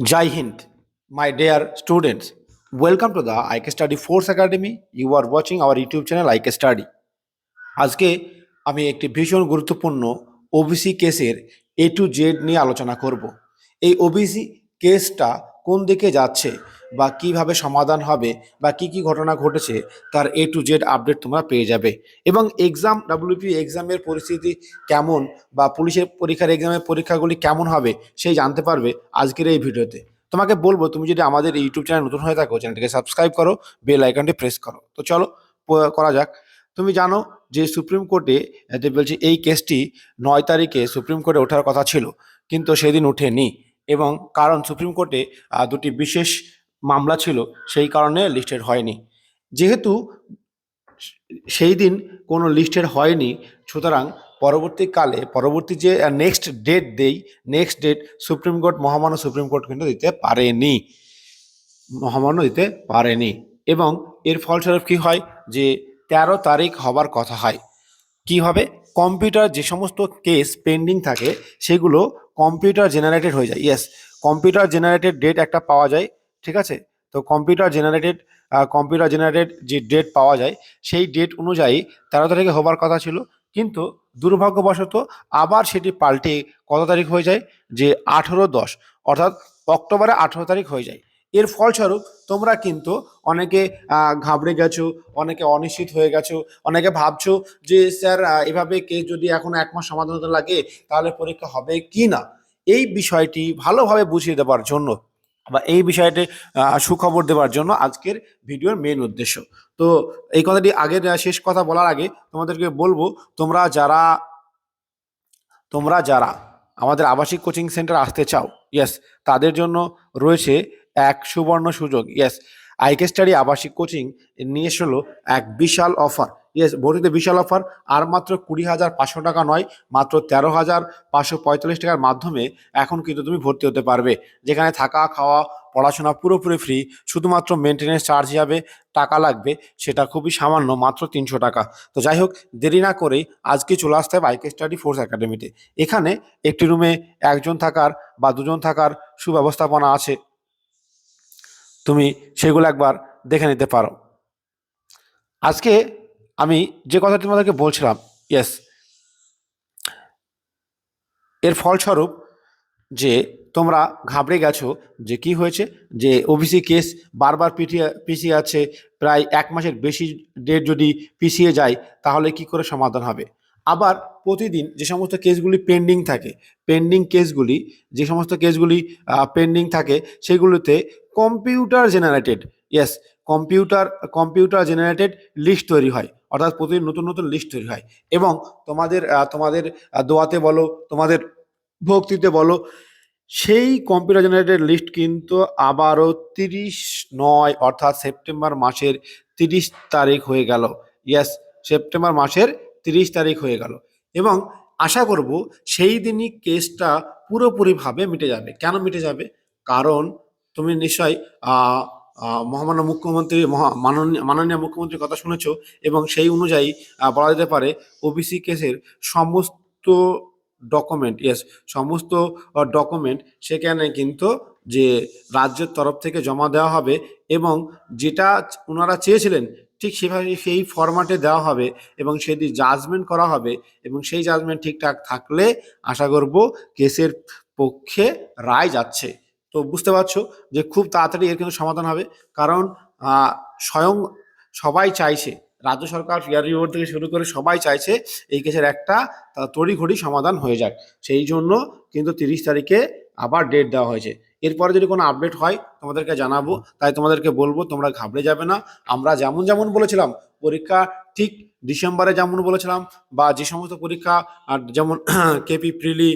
Jai Hind, my dear students. Welcome to the IK Study Force Academy. You are watching our YouTube channel IK Study. আজকে আমি একটি ভীষণ গুরুত্বপূর্ণ OBC কেসের এ to Z নিয়ে আলোচনা করব এই ওবিসি কেসটা কোন দিকে যাচ্ছে বা কীভাবে সমাধান হবে বা কি কি ঘটনা ঘটেছে, তার এ টু জেড আপডেট তোমরা পেয়ে যাবে। এবং এক্সাম ডাব্লিউপি এক্সামের পরিস্থিতি কেমন বা পুলিশের পরীক্ষার এক্সামের পরীক্ষাগুলি কেমন হবে, সেই জানতে পারবে আজকের এই ভিডিওতে। তোমাকে বলব, তুমি যদি আমাদের ইউটিউব চ্যানেল নতুন হয়ে থাকো, চ্যানেলটিকে সাবস্ক্রাইব করো বেল আইকনটি প্রেস করো। তো চলো করা যাক। তুমি জানো যে সুপ্রিম কোর্টে বলছি এই কেসটি নয় তারিখে সুপ্রিম কোর্টে ওঠার কথা ছিল, কিন্তু সেদিন ওঠেনি। এবং কারণ সুপ্রিম কোর্টে দুটি বিশেষ মামলা ছিল, সেই কারণে লিস্টেড হয়নি। যেহেতু সেই দিন কোনো লিস্টেড হয়নি, সুতরাং পরবর্তীকালে, পরবর্তী যে নেক্সট ডেট দেই, নেক্সট ডেট সুপ্রিম কোর্ট, মহামান্য সুপ্রিম কোর্ট কিন্তু দিতে পারেনি। মহামান্য দিতে পারেনি। এবং এর ফলস্বরূপ কি হয় যে, তেরো তারিখ হবার কথা হয়। কি হবে? কম্পিউটার যে সমস্ত কেস পেন্ডিং থাকে, সেগুলো কম্পিউটার জেনারেটেড হয়ে যায়। ইয়েস কম্পিউটার জেনারেটেড ডেট একটা পাওয়া যায় ঠিক আছে? তো কম্পিউটার জেনারেটেড কম্পিউটার জেনারেটেড যে ডেট পাওয়া যায়, সেই ডেট অনুযায়ী তেরো তারিখে হবার কথা ছিল। কিন্তু দুর্ভাগ্যবশত আবার সেটি পাল্টে কত তারিখ হয়ে যায়? যে আঠেরো দশ, অর্থাৎ অক্টোবরে আঠেরো তারিখ হয়ে যায়। এর ফলস্বরূপ তোমরা কিন্তু অনেকে ঘাবড়ে গেছো, অনেকে অনিশ্চিত হয়ে গেছো, অনেকে ভাবছ যে, স্যার এভাবে কে যদি এখন এক মাস সমাধান লাগে, তাহলে পরীক্ষা হবে কি না? এই বিষয়টি ভালোভাবে বুঝিয়ে দেওয়ার জন্য বা এই বিষয়টি সুখবর দেওয়ার জন্য আজকের ভিডিওর মেন উদ্দেশ্য। তো এই কথাটি আগের শেষ কথা বলার আগে তোমাদেরকে বলব, তোমরা যারা তোমরা যারা আমাদের আবাসিক কোচিং সেন্টার আসতে চাও ইয়েস তাদের জন্য রয়েছে এক সুবর্ণ সুযোগ ইয়েস আইকে স্টাডি আবাসিক কোচিং নিয়ে এসলো এক বিশাল অফার ইয়েস ভর্তিতে বিশাল অফার আর মাত্র কুড়ি হাজার পাঁচশো টাকা নয়, মাত্র তেরো হাজার পাঁচশো পঁয়তাল্লিশ টাকার মাধ্যমে এখন কিন্তু তুমি ভর্তি হতে পারবে। যেখানে থাকা, খাওয়া, পড়াশোনা পুরোপুরি ফ্রি শুধুমাত্র মেনটেনেন্স চার্জ যাবে, টাকা লাগবে, সেটা খুবই সামান্য, মাত্র তিনশো টাকা। তো যাই হোক, দেরি না করেই আজকে চলে আসতে হবে আইকে স্টাডি ফোর্স একাডেমিতে এখানে একটি রুমে একজন থাকার বা দুজন থাকার সুব্যবস্থাপনা আছে। তুমি সেগুলো একবার দেখে নিতে পারো। আজকে আমি যে কথাটি তোমাদেরকে বলছিলাম ইয়েস এর ফলস্বরূপ যে তোমরা ঘাবড়ে গেছো যে কি হয়েছে, যে ওবিসি কেস বারবার পিটিয়ে, পিছিয়ে আছে, প্রায় এক মাসের বেশি ডেট যদি পিছিয়ে যায়, তাহলে কি করে সমাধান হবে? আবার প্রতিদিন যে সমস্ত কেসগুলি পেন্ডিং থাকে পেন্ডিং কেসগুলি যে সমস্ত কেসগুলি পেন্ডিং থাকে, সেগুলোতে computer generated yes computer computer generated list তৈরি হয়। অর্থাৎ প্রতিদিন নতুন নতুন লিস্ট তৈরি হয়। এবং তোমাদের তোমাদের দোয়াতে বলো, তোমাদের ভক্তিতে বলো, সেই কম্পিউটার জেনারেটেড লিস্ট কিন্তু আবারও তিরিশ নয়, অর্থাৎ সেপ্টেম্বর মাসের তিরিশ তারিখ হয়ে গেল। ইয়েস সেপ্টেম্বর মাসের তিরিশ তারিখ হয়ে গেল। এবং আশা করব সেই দিনই কেসটা পুরোপুরিভাবে মিটে যাবে। কেন মিটে যাবে? কারণ তুমি নিশ্চয়ই মহামান্য মুখ্যমন্ত্রী, মহা মাননীয় মাননীয় মুখ্যমন্ত্রীর কথা শুনেছো এবং সেই অনুযায়ী বলা যেতে পারে ওবিসি কেসের সমস্ত ডকুমেন্ট ইয়েস সমস্ত ডকুমেন্ট সেখানে কিন্তু যে রাজ্যের তরফ থেকে জমা দেওয়া হবে এবং যেটা ওনারা চেয়েছিলেন, ঠিক সেভাবে সেই ফরম্যাটে দেওয়া হবে এবং সেটি জাজমেন্ট করা হবে এবং সেই জাজমেন্ট ঠিকঠাক থাকলে আশা করব কেসের পক্ষে রায় যাচ্ছে। তো বুঝতে পারছ যে খুব তাড়াতাড়ি এর কিন্তু সমাধান হবে। কারণ স্বয়ং সবাই চাইছে, রাজ্য সরকার পিআর বোর্ড থেকে শুরু করে সবাই চাইছে এই কেসের একটা তড়িঘড়ি সমাধান হয়ে যাক। সেই জন্য কিন্তু তিরিশ তারিখে আবার ডেট দেওয়া হয়েছে। এরপরে যদি কোনো আপডেট হয় তোমাদেরকে জানাব, তাই তোমাদেরকে বলব, তোমরা ঘাবড়ে যাবে না। আমরা যেমন যেমন বলেছিলাম, পরীক্ষা ঠিক ডিসেম্বরে যেমন বলেছিলাম, বা যে সমস্ত পরীক্ষা যেমন K P prelim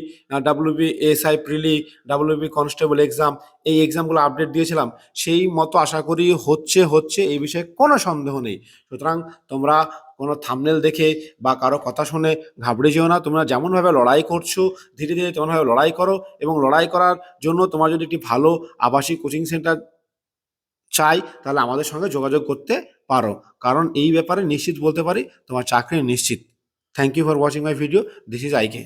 W B S I prelim W B constable exam এই এক্সামগুলো আপডেট দিয়েছিলাম, সেই মতো আশা করি হচ্ছে হচ্ছে, এই বিষয়ে কোনো সন্দেহ নেই। সুতরাং তোমরা কোনো থামনেল দেখে বা কারও কথা শুনে ঘাবড়ে যেও না, তোমরা যেমনভাবে লড়াই করছ, ধীরে ধীরে তেমনভাবে লড়াই করো, এবং লড়াই করার জন্য তোমার যদি একটি ভালো আবাসিক কোচিং সেন্টার চাই, তাহলে আমাদের সঙ্গে যোগাযোগ করতে পারো। কারণ এই ব্যাপারে নিশ্চিত বলতে পারি, তোমার চাকরি নিশ্চিত। Thank you for watching my video this is I K